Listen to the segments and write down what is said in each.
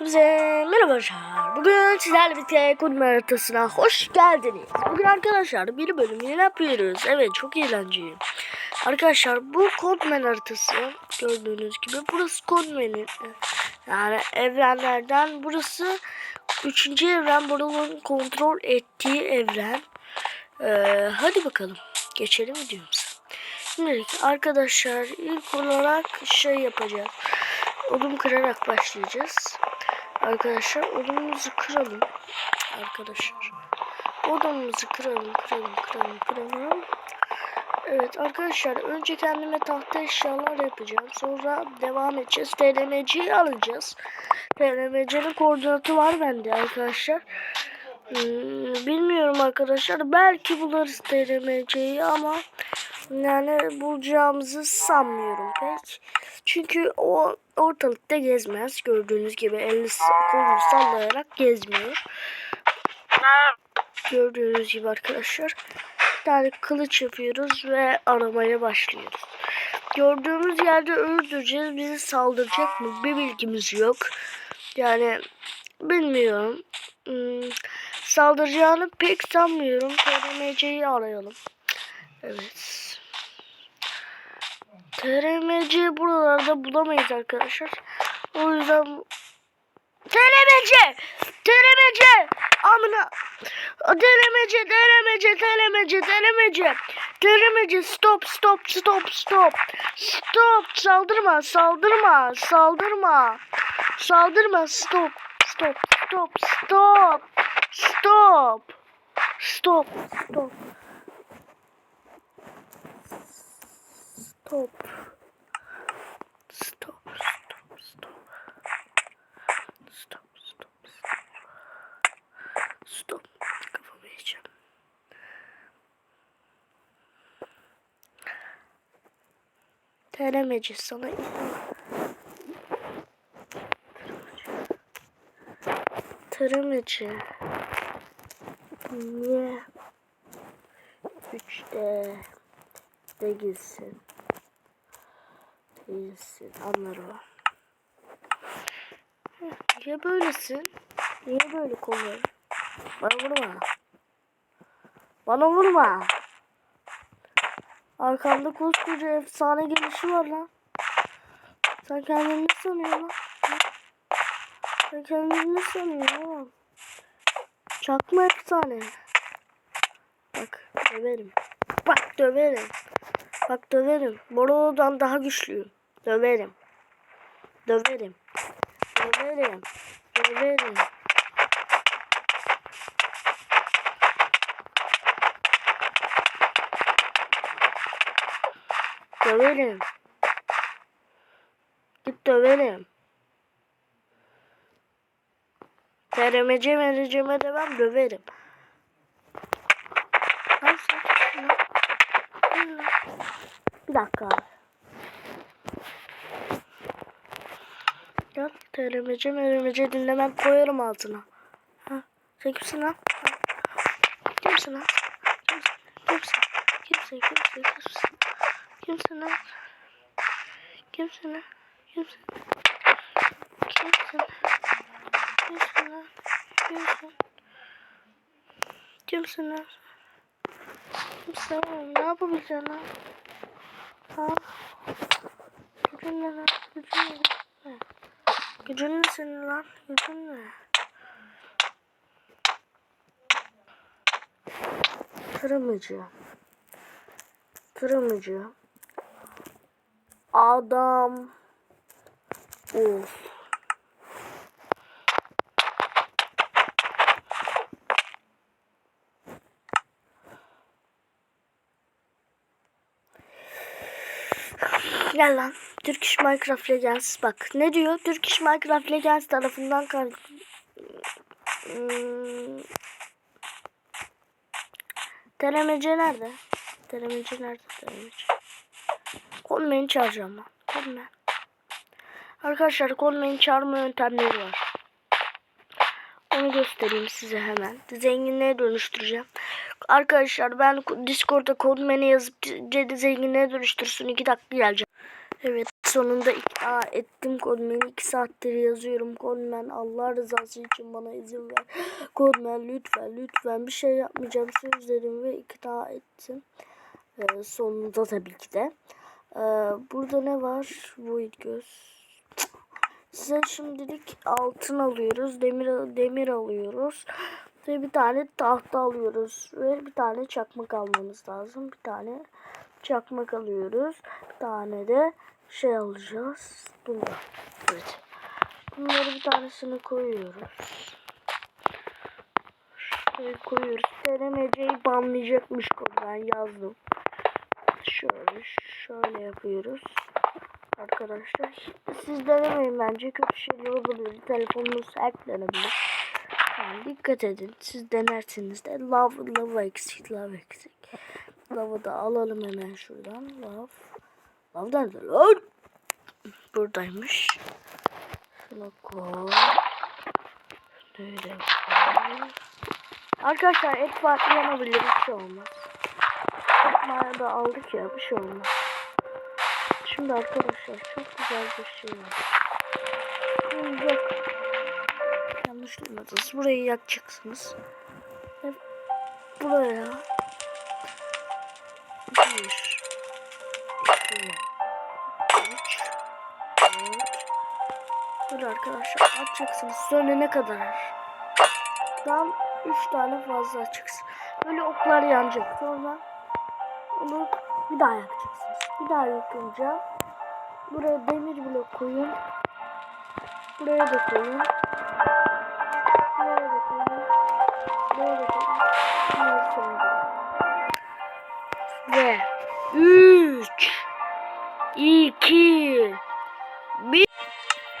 Bize merhaba arkadaşlar. Bugün sizlerle birlikte kod haritasına hoş geldiniz. Bugün arkadaşlar bir bölüm yine yapıyoruz. Evet çok eğlenceli. Arkadaşlar bu Codman haritası gördüğünüz gibi burası Codman'in yani evrenlerden burası 3. evren buranın kontrol ettiği evren. Ee, hadi bakalım geçelim videomuza. Şimdi arkadaşlar ilk olarak şey yapacağız. Odun kırarak başlayacağız. Arkadaşlar odunumuzu kıralım. Arkadaşlar. Odunumuzu kıralım, kıralım, kıralım, kıralım. Evet arkadaşlar önce kendime tahta eşyalar yapacağım. Sonra devam edeceğiz. TRMC'yi alacağız. TRMC'nin koordinatı var bende arkadaşlar. Hmm, bilmiyorum arkadaşlar. Belki buluruz TRMC'yi ama yani bulacağımızı sanmıyorum pek. Çünkü o ortalıkta gezmez. Gördüğünüz gibi elini kolunu sallayarak gezmiyor. Gördüğünüz gibi arkadaşlar. Bir tane kılıç yapıyoruz ve aramaya başlıyoruz. Gördüğümüz yerde öldüreceğiz. Bizi saldıracak mı? Bir bilgimiz yok. Yani bilmiyorum. Hmm, saldıracağını pek sanmıyorum. TRMC'yi arayalım. Evet. TRMC buralarda bulamayız arkadaşlar. O yüzden TRMC! TRMC! Amına! TRMC, TRMC, TRMC, TRMC. TRMC stop, stop, stop, stop. Stop, saldırma, saldırma, saldırma. Saldırma, stop, stop, stop, stop. Stop. Stop, stop. Stop. Stop, stop, stop. Stop, stop, stop. Stop. Kafamı yiyeceğim. Teremeci sana Teremeci. Niye? Üçte de gitsin. Değilsin. Anlar o. Heh, Niye böylesin? Niye böyle kolun? Bana vurma. Bana vurma. Arkamda koskoca efsane gelişi var lan. Sen kendini ne sanıyorsun lan? Sen kendini ne sanıyorsun oğlum? Çakma efsane. Bak döverim. Bak döverim. Bak döverim. Borolo'dan daha güçlüyüm. Döverim. Döverim. Döverim. Döverim. Döverim. Git döverim. Teremece döverim. Sen şunu. Al lan. Bir dakika. Gel teremece meremece dinlemem koyarım altına. Ha, sen kimsin lan? Kimsin lan? Kimsin? Kimsin? Kimsin? Kimsin? Kimsin? Kimsin lan? Kimsin lan? Kimsin? Kimsin? Kimsin? Kimsin lan? Kimsin oğlum? Ne yapabileceksin lan? Ha? Gücün ne lan? Gücün ne? Gücün ne senin lan? Gücün ne? Kırmıcı. Kırmıcı. Adam. Of. Gel lan. Turkish Minecraft Legends. Bak ne diyor? Turkish Minecraft Legends tarafından kal... Hmm. Nerede? Denemece nerede? Denemece. Konmayı çağıracağım ben. Konma. Arkadaşlar konmayı çağırma yöntemleri var. Onu göstereyim size hemen. Zenginliğe dönüştüreceğim. Arkadaşlar ben Discord'da Codeman'i yazıp zenginliğe dönüştürsün. 2 dakika geleceğim. Evet Sonunda ikna ettim Kodmen'i. iki saattir yazıyorum. Kodmen Allah rızası için bana izin ver. Kodmen lütfen lütfen bir şey yapmayacağım söz dedim ve ikna ettim. Ee, sonunda tabii ki de. Ee, burada ne var? Void göz. Size şimdilik altın alıyoruz. Demir demir alıyoruz. Ve bir tane tahta alıyoruz. Ve bir tane çakmak almamız lazım. Bir tane çakmak alıyoruz. Bir tane de şey alacağız. Bunlar. Evet. Bunları bir tanesini koyuyoruz. Şöyle koyuyoruz. Denemeceyi banlayacakmış. Ben yazdım. Şöyle şöyle yapıyoruz. Arkadaşlar siz denemeyin bence kötü şeyler olabilir. Telefonunuz hacklenebilir. Yani dikkat edin. Siz denersiniz de love, love eksik, love eksik. Love'ı da alalım hemen şuradan. Love. Love nerede lan? Buradaymış. Şuna koy. Arkadaşlar et farklı yanabilir. Bir şey olmaz. Ekmeği da aldık ya bir şey olmaz. Şimdi arkadaşlar çok güzel bir şey var. Şimdi Yok. Yanlış duymadınız. Burayı yakacaksınız. Buraya bir, iki, üç, dört. Böyle arkadaşlar açacaksınız. Sönene kadar. Tam üç tane fazla açacaksın. Böyle oklar yanacak. Sonra onu bir daha yakacaksınız. Bir daha yakınca buraya demir blok koyun. Buraya da koyun. Buraya da koyun. Buraya da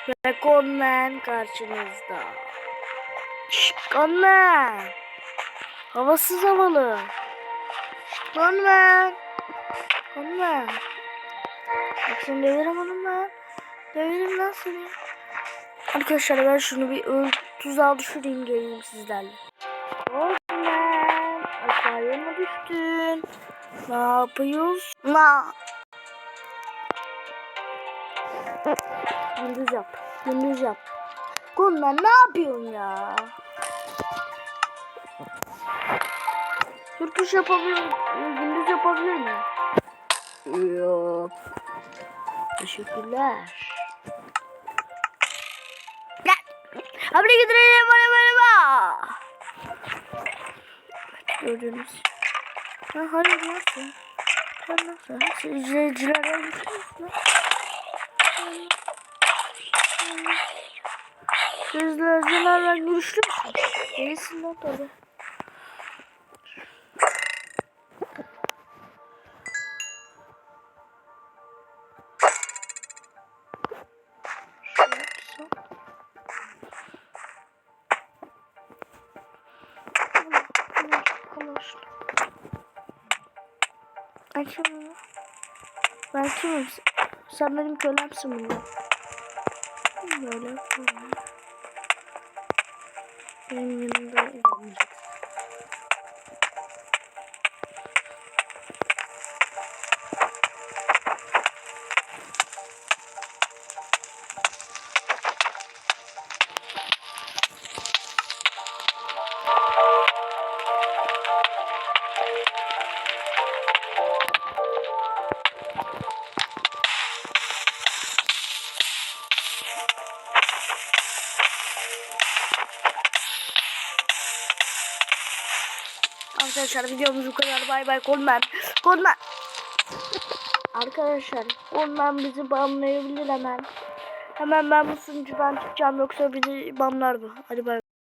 1 Ve Conman karşınızda. Şşş Conman. Havasız havalı. Şşş Conman. Conman. Bak seni döverim oğlum ben. Döverim lan seni. Arkadaşlar ben şunu bir öl tuzağa düşüreyim geleyim sizlerle. Conman. Aşağıya mı düştün? Ne yapıyorsun? Na. Gündüz yap. Gündüz yap. Conman ne yapıyorsun ya? Türküş yapabilir Gündüz yapabilir miyim? Yok. Teşekkürler. Gel. Habire gidelim bana bak. Gördünüz. Ha, hayır nasıl? Sen nasıl? Siz izleyicilerden Siz izleyicilerle görüştü müsün? Değilsin lan. Şöyle yapsam. Konuş. Ben kimim? Sen benim kölemsin bunlar. Böyle. Benim yanımda olmayacaksın. Arkadaşlar videomuz bu kadar. Bay bay Konmen. Konmen. Arkadaşlar Konmen bizi banlayabilir hemen. Hemen ben bu sunucudan çıkacağım yoksa bizi banlar bu. Hadi bay.